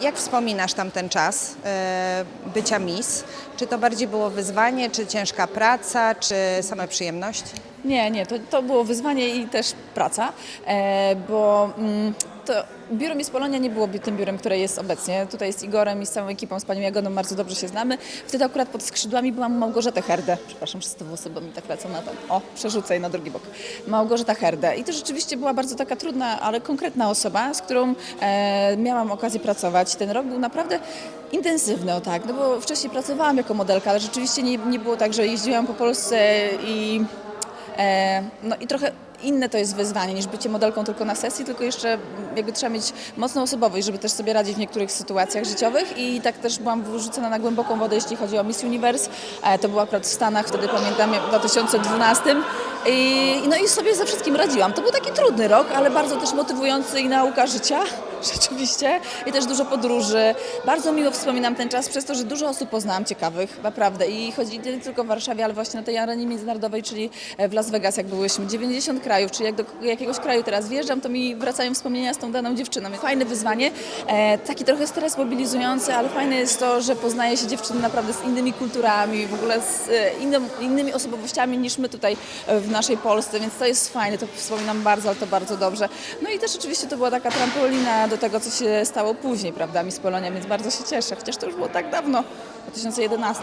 Jak wspominasz tamten czas e, bycia Miss? Czy to bardziej było wyzwanie, czy ciężka praca, czy same przyjemności? Nie, nie, to, to było wyzwanie i też praca, e, bo mm, to biuro Miss Polonia nie było bi- tym biurem, które jest obecnie. Tutaj z Igorem i z całą ekipą, z panią Jagodą bardzo dobrze się znamy. Wtedy akurat pod skrzydłami byłam Małgorzatę Herdę. Przepraszam, przez te włosy, mi tak lecą na ten. O, przerzucę na drugi bok. Małgorzata Herdę. I to rzeczywiście była bardzo taka trudna, ale konkretna osoba, z którą e, miałam okazję pracować. Ten rok był naprawdę intensywny, o tak, no bo wcześniej pracowałam jako modelka, ale rzeczywiście nie, nie było tak, że jeździłam po Polsce i no i trochę inne to jest wyzwanie niż bycie modelką tylko na sesji, tylko jeszcze jakby trzeba mieć mocną osobowość, żeby też sobie radzić w niektórych sytuacjach życiowych i tak też byłam wyrzucona na głęboką wodę, jeśli chodzi o Miss Universe. E, to było akurat w Stanach, wtedy pamiętam w 2012 i, no i sobie ze wszystkim radziłam. To był taki trudny rok, ale bardzo też motywujący i nauka życia, rzeczywiście, i też dużo podróży. Bardzo miło wspominam ten czas przez to, że dużo osób poznałam ciekawych, naprawdę. I chodzi nie tylko w Warszawie, ale właśnie na tej arenie międzynarodowej, czyli w Las Vegas, jak byłyśmy. 90 krajów, czyli jak do jakiegoś kraju teraz wjeżdżam, to mi wracają wspomnienia z tą daną dziewczyną. Fajne wyzwanie, e, taki trochę stres mobilizujący, ale fajne jest to, że poznaje się dziewczyny naprawdę z innymi kulturami, w ogóle z e, innym, innymi osobowościami niż my tutaj e, w naszej Polsce, więc to jest fajne, to wspominam bardzo, ale to bardzo dobrze. No i też oczywiście to była taka trampolina do tego, co się stało później, prawda, Miss Polonia, więc bardzo się cieszę, chociaż to już było tak dawno, w 2011.